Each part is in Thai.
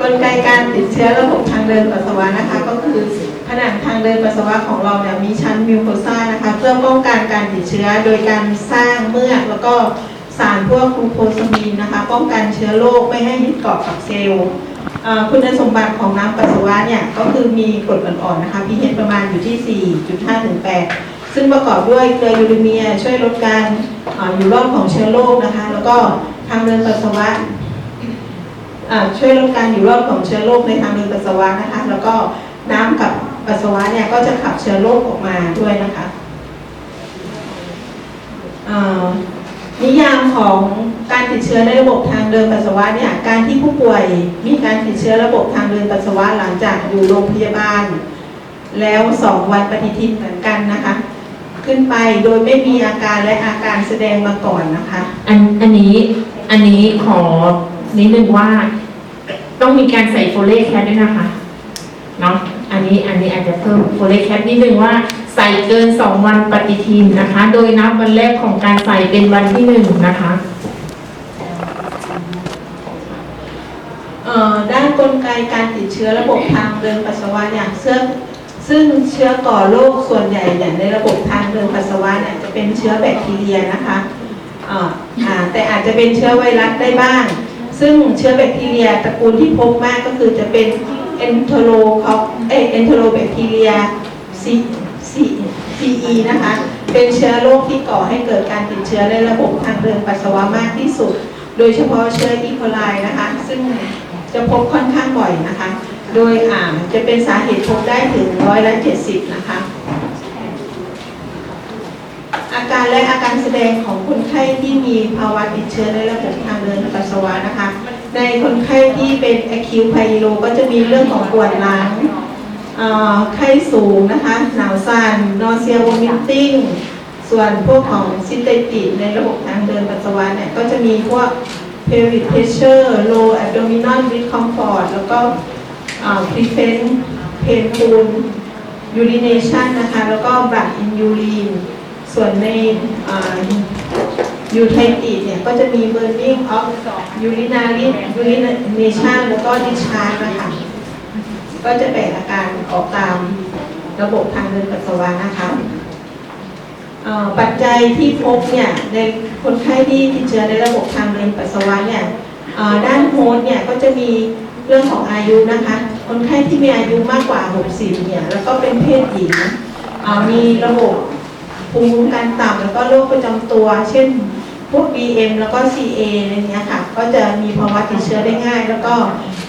กลไกการติดเชื้อระบบทางเดินปัสสาวะนะคะ ก็คือผนังทางเดินปัสสาวะของเราเนี่ยมีชั้นมิวโคซ่านะคะ เพื่อป้องกันการติดเชื้อโดยการสร้างเมือกแล้วก็สารพวกกลูโคซามีนนะคะ ป้องกันเชื้อโรคไม่ให้ยึดเกาะกับเซลล์คุณสมบัติของน้ำปัสสาวะเนี่ยก็คือมีกรดอ่อนๆนะคะ pH ประมาณอยู่ที่ 4.5ถึง8ซึ่งประกอบด้วยเกลือยูเรเมียช่วยลดการออยู่รอดของเชื้อโรคนะคะ แล้วก็ทางเดินปัสสาวะ ช่วยลดการอยู่รอดของเชื้อโรคในทางเดินปัสสาวะนะคะ แล้วก็น้ำกับปัสสาวะเนี่ยก็จะขับเชื้อโรคออกมาด้วยนะคะนิยามของการติดเชื้อในระบบทางเดินปัสสาวะเนี่ยการที่ผู้ป่วยมีการติดเชื้อระบบทางเดินปัสสาวะหลังจากอยู่โรงพยาบาล แล้วสองวันปฏิทินเหมือนกันนะคะ ขึ้นไปโดยไม่มีอาการและอาการแสดงมาก่อนนะคะ อันอันนี้อันนี้ขอ นิดนึงว่า ต้องมีการใส่โฟเลตแคปด้วยนะคะเนาะอันนี้อันนี้อาจจะเพิ่มโฟเลตแคปนิดนึงว่าใส่เกิน2วันปฏิทินนะคะ โดยนับวันแรกของการใส่เป็นวันที่หนึ่งนะคะด้านกลไกการติดเชื้อระบบทางเดินปัสสาวะเนี่ยซึ่งซึ่งเชื้อก่อโรคส่วนใหญ่อย่างในระบบทางเดินปัสสาวะเนี่ยจะเป็นเชื้อแบคทีเรียนะคะแต่อาจจะเป็นเชื้อไวรัสได้บ้าง ซึ่งเชื้อแบคทีเรียตระกูลที่พบมากก็คือจะเป็นเอนโทโรคอเอเอนโทโรแบคทีเรียซีซีซีนะคะ เป็นเชื้อโรคที่ก่อให้เกิดการติดเชื้อในระบบทางเดินปัสสาวะมากที่สุด โดยเฉพาะเชื้ออีโคไลนะคะ ซึ่งจะพบค่อนข้างบ่อยนะคะ โดยอ่าจะเป็นสาเหตุพบได้ถึงร้อยละเจ็ดสิบนะคะ อา การและอาการแสดงของคนไข้ที่มีภาวะติดเชื้อในระบบทางเดินปัสสาวะนะคะ ในคนไข้ที่เป็น acute pyelo ก็จะมีเรื่องของปวดหลังไข้สูงนะคะ หนาวสั่น nausea vomiting ส่วนพวกของซินเตติในระบบทางเดินปัสสาวะเนี่ยก็จะมีพวก pelvic pressure low abdominal discomfort แล้วก็ prevent painful urination นะคะ แล้วก็ blood in urine ส่วนในยูไทติเนี่ยก็จะมี burning of urinary urination แล้วก็ discharge นะคะก็จะแบ่งอาการออกตามระบบทางเดินปัสสาวะนะคะปัจจัยที่พบเนี่ยในคนไข้ที่ติดเชื้อในระบบทางเดินปัสสาวะเนี่ยด้านโฮสเนี่ยก็จะมีเรื่องของอายุนะคะ คนไข้ที่มีอายุมากกว่า 60เนี่ยแล้วก็เป็นเพศหญิงมีระบบ ภูมิคุ้มกันต่ำแล้วก็โรคประจำตัว เช่นพวก BM แล้วก็ CA อะไรเงี้ยค่ะ ก็จะมีภาวะติดเชื้อได้ง่าย แล้วก็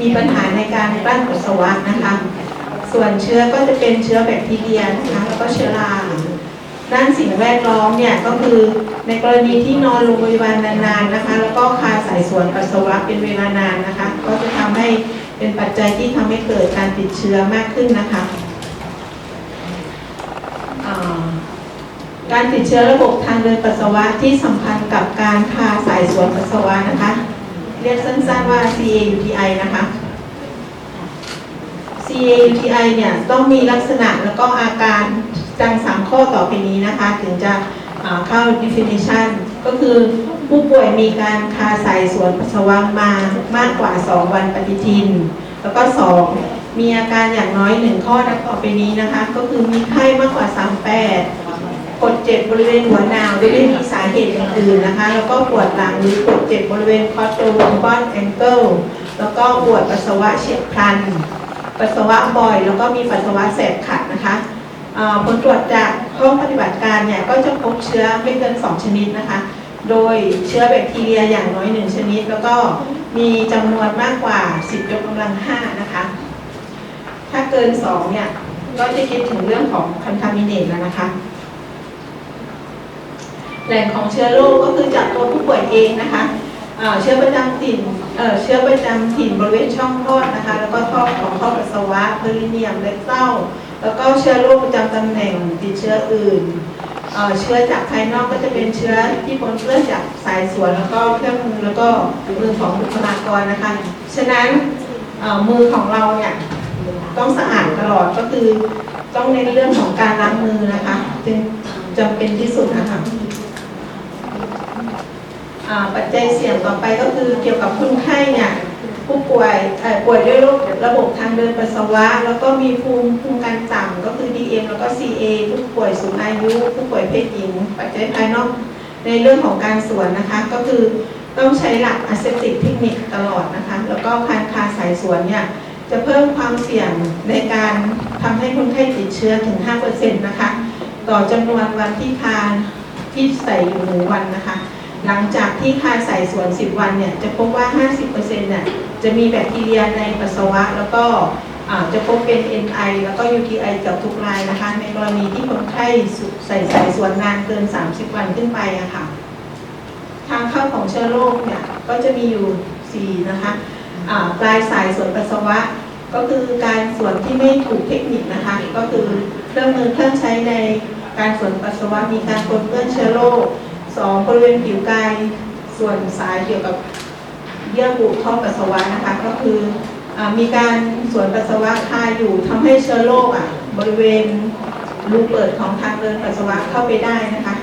มีปัญหาในการกลั้นปัสสาวะนะคะ ส่วนเชื้อก็จะเป็นเชื้อแบคทีเรียนะคะแล้วก็เชื้อราด้านสิ่งแวดล้อมเนี่ยก็คือในกรณีที่นอนโรงพยาบาลนานๆนะคะ แล้วก็คาสายสวนปัสสาวะเป็นเวลานานนะคะ ก็จะทำให้เป็นปัจจัยที่ทำให้เกิดการติดเชื้อมากขึ้นนะคะอ่า การติดเชื้อระบบทางเดินปัสสาวะที่สัมพันธ์กับการคาสายสวนปัสสาวะนะคะ เรียกสั้นๆว่า CAUTI นะคะ CAUTI เนี่ยต้องมีลักษณะแล้วก็อาการดังสามข้อต่อไปนี้นะคะ ถึงจะเข้า definition ก็คือผู้ป่วยมีการคาสายสวนปัสสาวะมามากกว่า 2 วันปฏิทิน แล้วก็ 2 มีอาการอย่างน้อย1ข้อดังต่อไปนี้นะคะ ก็คือมีไข้มากกว่า 38 กดเจ็บบริเวณหัวนาวโดยไม่มีสาเหตุอื่นๆนะคะ แล้วก็ปวดหลังหรือกดเจ็บบริเวณคอสโตลบอนแองเกิลแล้วก็ปวดปัสสาวะเฉียบพลัน ปัสสาวะบ่อย แล้วก็มีปัสสาวะแสบขัดนะคะผลตรวจจากห้องปฏิบัติการเนี่ยก็จะพบเชื้อไม่เกิน 2 ชนิดนะคะ โดยเชื้อแบคทีเรียอย่างน้อย 1 ชนิด แล้วก็มีจำนวนมากกว่า 10 ยกกำลัง 5 นะคะ ถ้าเกิน 2 เนี่ยก็จะคิดถึงเรื่องของคอนทามิเนตแล้วนะคะ แหล่งของเชื้อโรคก็คือจากตัวผู้ป่วยเองนะคะเชื้อประจำถิ่นเชื้อประจำถิ่นบริเวณช่องคลอดนะคะ แล้วก็ท่อของท่อปัสสาวะเพริเนียมเล็กเต้า แล้วก็เชื้อโรคประจำตำแหน่งติดเชื้ออื่นเชื้อจากภายนอกก็จะเป็นเชื้อที่ปนเปื้อนจากสายสวนแล้วก็เครื่องมือแล้วก็มือของบุคลากรนะคะ ฉะนั้นมือของเราเนี่ยต้องสะอาดตลอดก็คือต้องเน้นเรื่องของการล้างมือนะคะ จึงจำเป็นที่สุดนะคะ ปัจจัยเสี่ยงต่อไปก็คือเกี่ยวกับคนไข้เนี่ยผู้ป่วยป่วยด้วยโรคระบบทางเดินปัสสาวะ แล้วก็มีภูมิภูมิกันต่ำก็คือ DM แล้วก็ CA ผู้ป่วยสูงอายุ ผู้ป่วยเพศหญิง ปัจจัยภายนอกในเรื่องของการสวนนะคะก็คือต้องใช้หลัก aseptic เทคนิคตลอดนะคะ แล้วก็การคาสายสวนเนี่ยจะเพิ่มความเสี่ยงในการทำให้คนไข้ติดเชื้อถึง 5%นะคะ ต่อจำนวนวันที่คาที่ใส่อยู่หนึ่งวันนะคะ หลังจากที่คาใส่สวน 10 วันเนี่ยจะพบว่า 50%เนี่ยจะมีแบคทีเรียในปัสสาวะ แล้วก็จะพบเป็น NI แล้วก็ UTI กับทุกรายนะคะ ในกรณีที่คนไข้ใส่สายสวนนานเกิน 30 วันขึ้นไปอะค่ะ ทางเข้าของเชื้อโรคเนี่ยก็จะมีอยู่ 4 นะคะปลายสายสวนปัสสาวะ ก็คือการสวนที่ไม่ถูกเทคนิคนะคะ ก็คือเครื่องมือเครื่องใช้ในการสวนปัสสาวะมีการปนเปื้อนเชื้อโรค สองบริเวณผิวกายส่วนสายเกี่ยวกับเยื่อบุท่อปัสสาวะนะคะก็คืออมีการสวนปัสสาวะคาอยู่ทำให้เชื้อโรคอะบริเวณรูเปิดของทางเดินปัสสาวะเข้าไปได้นะคะ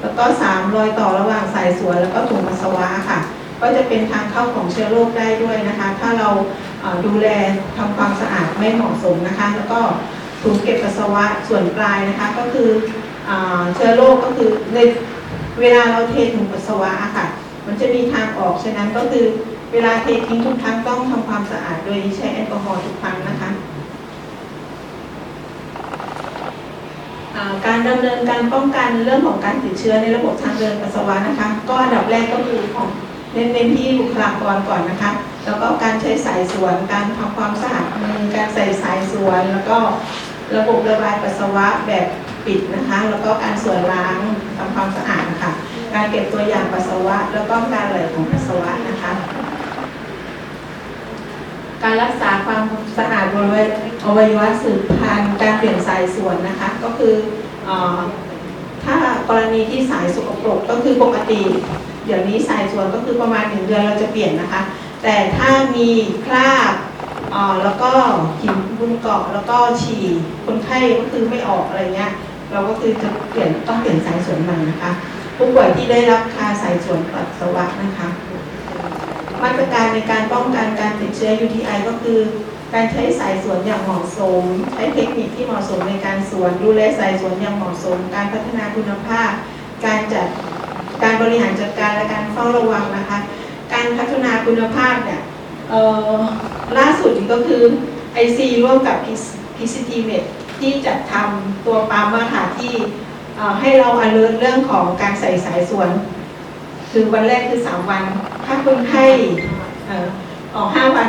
แล้วก็สามรอยต่อระหว่างสายสวนแล้วก็ถุงปัสสาวะค่ะ ก็จะเป็นทางเข้าของเชื้อโรคได้ด้วยนะคะ ถ้าเราดูแลทำความสะอาดไม่เหมาะสมนะคะ แล้วก็ถุงเก็บปัสสาวะส่วนปลายนะคะ ก็คืออเชื้อโรคก็คือใน เวลาเราเทถุงปัสสาวะอะค่ะ มันจะมีทางออก ฉะนั้นก็คือเวลาเททิ้งทุกครั้งต้องทำความสะอาดโดยใช้แอลกอฮอล์ทุกครั้งนะคะการดำเนินการป้องกันเรื่องของการติดเชื้อในระบบทางเดินปัสสาวะนะคะ ก็อันดับแรกก็คือของเน้นเน้นที่บุคลากรก่อนนะคะ แล้วก็การใช้สายสวน การทำความสะอาดมือ การใส่สายสวน แล้วก็ระบบระบายปัสสาวะแบบ ปิดนะคะ แล้วก็การส่วนล้างทำความสะอาดนะคะการเก็บตัวอย่างปัสสาวะ แล้วก็การไหลของปัสสาวะนะคะ การรักษาความสะอาดบริเวณอวัยวะสืบพันธุ์การเปลี่ยนสายส่วนนะคะ ก็คืออถ้ากรณีที่สายสกปรกก็คือปกติ เดี๋ยวนี้สายส่วนก็คือประมาณหนึ่งเดือนเราจะเปลี่ยนนะคะ แต่ถ้ามีคราบแล้วก็หินบุนเกาะแล้วก็ฉี่คนไข้ก็คือไม่ออกอะไรเงี้ย เราก็คือจะเปลี่ยนต้องเปลี่ยนสายสวนใหม่นะคะ ผู้ป่วยที่ได้รับคาสายสวนปัสสาวะนะคะ มาตรการในการป้องกันการติดเชื้อ UTI ก็คือ การใช้สายสวนอย่างเหมาะสม ใช้เทคนิคที่เหมาะสมในการสวน ดูแลสายสวนอย่างเหมาะสม การพัฒนาคุณภาพ การจัดการบริหารจัดการและการเฝ้าระวังนะคะ การพัฒนาคุณภาพเนี่ยล่าสุดก็คือ IC ร่วมกับ PCT Med ที่จัดทำตัวปั๊มอะค่ะที่ให้เรา alert เรื่องของการใส่สายสวน คือวันแรกคือ 3 วัน ถ้าคนไข้ออออก5วัน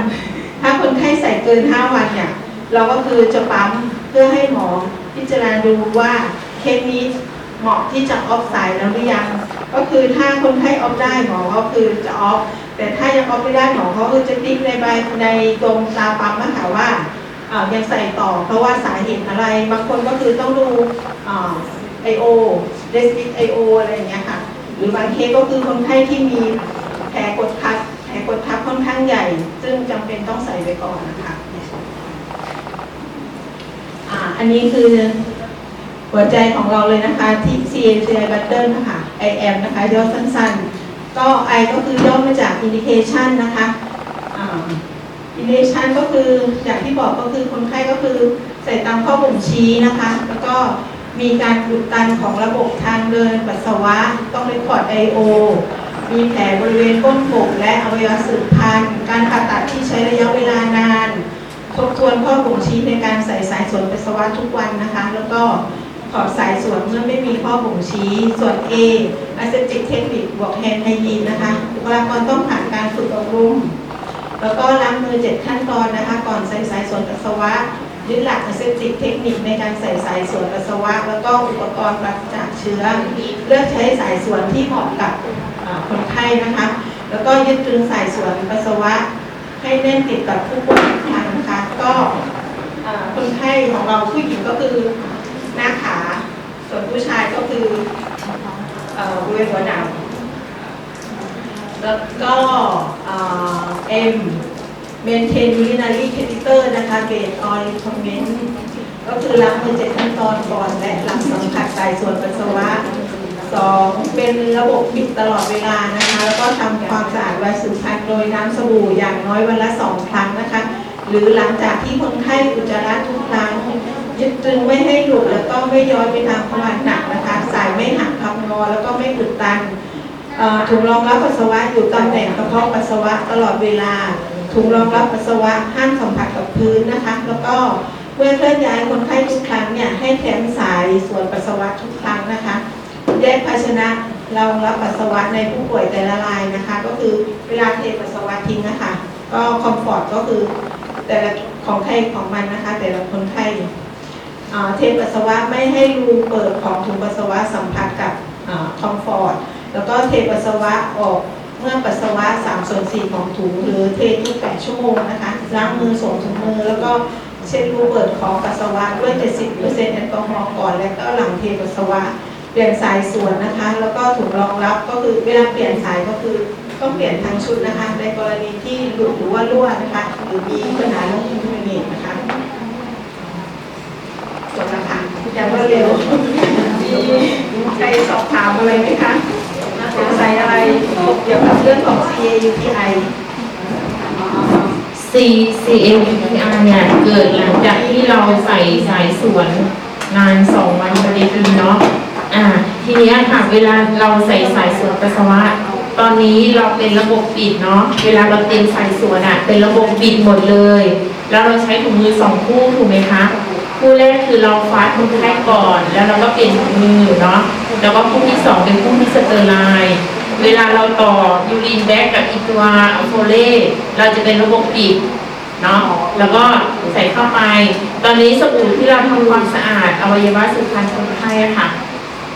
ถ้าคนไข้ใส่เกิน 5 วันเนี่ยเราก็คือจะปั๊มเพื่อให้หมอพิจารณาดูว่าเคสนี้เหมาะที่จะออฟสายแล้วหรือยัง ก็คือถ้าคนไข้ออฟได้หมอก็คือจะออฟแต่ถ้ายังออฟไม่ได้หมอเขาก็จะติ๊กในใบในตรงตาปั๊มนะคะว่า ยังใส่ต่อ เพราะว่าสาเหตุอะไร บางคนก็คือต้องดูไอโอเดสติไอโออะไรอย่างเงี้ยค่ะ หรือบางเคสก็คือคนไข้ที่มีแผลกดทับแผลกดทับค่อนข้างใหญ่ ซึ่งจำเป็นต้องใส่ไปก่อนนะคะอ่าอันนี้คือหัวใจของเราเลยนะคะที่ CACI Button นะคะ IM นะคะย่อสั้นๆ ก็ I ก็คือย่อมาจาก indication นะคะ อ่า indication ก็คืออย่างที่บอกก็คือคนไข้ก็คือใส่ตามข้อบ่งชี้นะคะ แล้วก็มีการอุดตันของระบบทางเดินปัสสาวะ ต้องรีพอร์ตไอโอมีแผลบริเวณก้นกบและอวัยวะสืบพันธุ์ การผ่าตัดที่ใช้ระยะเวลานาน ทบทวนข้อบ่งชี้ในการใส่สายสวนปัสสาวะทุกวันนะคะ แล้วก็ถอดสายสวนเมื่อไม่มีข้อบ่งชี้ ส่วน A aseptic technique บวก hand hygiene นะคะบุคลากรต้องผ่านการฝึกอบรม แล้วก็ล้างมือเจ็ดขั้นตอนนะคะ ก่อนใส่สายส่วนปัสสาวะยึดหลัก aseptic เทคนิคในการใส่สายส่วนปัสสาวะ แล้วก็อุปกรณ์ปราศจากเชื้อ เลือกใช้สายส่วนที่เหมาะกับคนไข้นะคะ แล้วก็ยึดตึงสายส่วนปัสสาวะ ให้แน่นติดกับผู้ป่วยทุกครั้งนะคะ ก็คนไข้ของเราผู้หญิงก็คือหน้าขา ส่วนผู้ชายก็คือเบริเวณหัวหนาว แล้วก็เอ็ม maintain urinary catheter นะคะ gate oil comment ก็คือล้างมือเจ็ดขั้นตอนก่อนและหลังสัมผัสสายส่วนปัสสาวะสองเป็นระบบปิดตลอดเวลานะคะ แล้วก็ทำความสะอาดไวสุพรรณโดยน้ำสบู่อย่างน้อยวันละสองครั้งนะคะ หรือหลังจากที่คนไข้อุจจาระทุกครั้งยึดตึงไม่ให้หลุดแล้วก็ไม่ย้อยไปทางทวารหนักนะคะ สายไม่หักพับงอแล้วก็ไม่อุดตัน ถุงรองรับปัสสาวะอยู่ตำแหน่งกระเพาะปัสสาวะตลอดเวลา ถุงรองรับปัสสาวะห้ามสัมผัสกับพื้นนะคะ แล้วก็เมื่อเคลื่อนย้ายคนไข้ทุกครั้งเนี่ยให้แถมสายส่วนปัสสาวะทุกครั้งนะคะ แยกภาชนะรองรับปัสสาวะในผู้ป่วยแต่ละรายนะคะ ก็คือเวลาเทปัสสาวะทิ้งนะคะก็คอมฟอร์ตก็คือแต่ละของใครของมันนะคะ แต่ละคนไข้เทปัสสาวะไม่ให้รูเปิดของถุงปัสสาวะสัมผัสกับคอมฟอร์ต แล้วก็เทปัสสาวะออกเมื่อปัสสาวะ3ส่วน4ของถุงหรือเททุก8ชั่วโมงนะคะล้างมือสวมถุงมือ แล้วก็เช็ดรูเปิดของปัสสาวะด้วย 70%แอลกอฮอล์ก่อน แล้วก็หลังเทปัสสาวะ เปลี่ยนสายส่วนนะคะ แล้วก็ถุงรองรับก็คือเวลาเปลี่ยนสายก็คือต้องเปลี่ยนทั้งชุดนะคะ ในกรณีที่หลุดหรือว่ารั่วนะคะหรือมีปัญหาเรื่องอินเทอร์เน็ตนะคะจบแล้วค่ะอย่างรวดเร็วมีใครสอบถามอะไรไหมคะ สงสัยอะไรเกี่ยวกับเรื่องของ CA UTI C C M P R เนี่ยเกิดหลังจากที่เราใส่สายสวนนานสองวันประเด็นเนาะอ่าทีนี้ค่ะเวลาเราใส่สายสวนปัสสาวะ ตอนนี้เราเป็นระบบปิดเนาะเวลาเราเตรียมสายสวนอะเป็นระบบปิดหมดเลย แล้วเราใช้ถุงมือสองคู่ถูกไหมคะ คู่แรกคือเราฟาดคนไข้ก่อน แล้วเราก็เปลี่ยนมือเนาะแล้วก็คู่ที่สองเป็นคู่ที่สเตอร์ไลน์เวลาเราต่อยูรินแบ็กกับอีตัวอโฟเล่เราจะเป็นระบบปิดเนาะแล้วก็ใส่เข้าไป ตอนนี้สบู่ที่เราทำความสะอาดอวัยวะสืบพันธุ์คนไข้อะค่ะ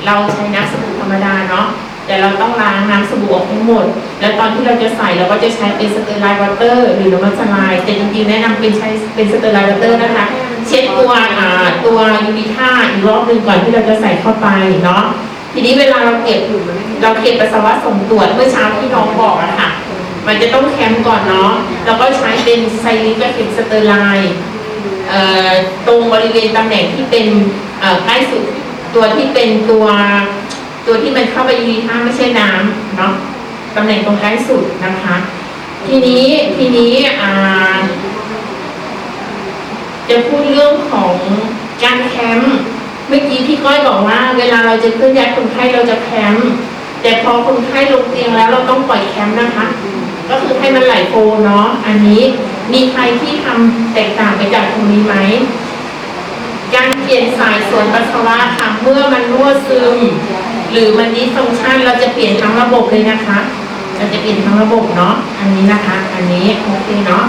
เราใช้น้ำสบู่ธรรมดาเนาะแต่เราต้องล้างน้ำสบู่ออกทั้งหมด แล้วตอนที่เราจะใส่เราก็จะใช้เป็นสเตอร์ไลน์วอเตอร์หรือน้ำมันสลายแต่จริงๆแนะนำเป็นใช้เป็นสเตอร์ไลน์วอเตอร์นะคะ เช็ดตัวอ่าตัวยูนิท่าอีกรอบหนึ่งก่อนที่เราจะใส่เข้าไปเนาะทีนี้เวลาเราเก็บเราเก็บปัสสาวะส่งตรวจเมื่อเช้าที่น้องบอกอะค่ะ มันจะต้องแคมป์ก่อนเนาะแล้วก็ใช้เป็นไซริกกับเข็มสเตอร์ไลน์เอ่อตรงบริเวณตำแหน่งที่เป็นเอ่อใกล้สุดตัวที่เป็นตัวตัวที่มันเข้าไปยูนิท่าไม่ใช่น้ำเนาะตำแหน่งตรงใกล้สุดนะคะ ทีนี้ทีนี้อ่า จะพูดเรื่องของการแคมป์เมื่อกี้พี่ก้อยบอกว่า เวลาเราจะเคลื่อนย้ายคนไข้เราจะแคมป์แต่พอคนไข้ลงเตียงแล้วเราต้องปล่อยแคมป์นะคะ ก็คือให้มันไหลโฟเนาะอันนี้มีใครที่ทำแตกต่างไปจากตรงนี้ไหมการเปลี่ยนสายส่วนปัสสาวะค่ะเมื่อมันรั่วซึม หรือมันดิสฟังชันเราจะเปลี่ยนทั้งระบบเลยนะคะเราจะเปลี่ยนทั้งระบบเนาะอันนี้นะคะ อันนี้โอเคเนาะ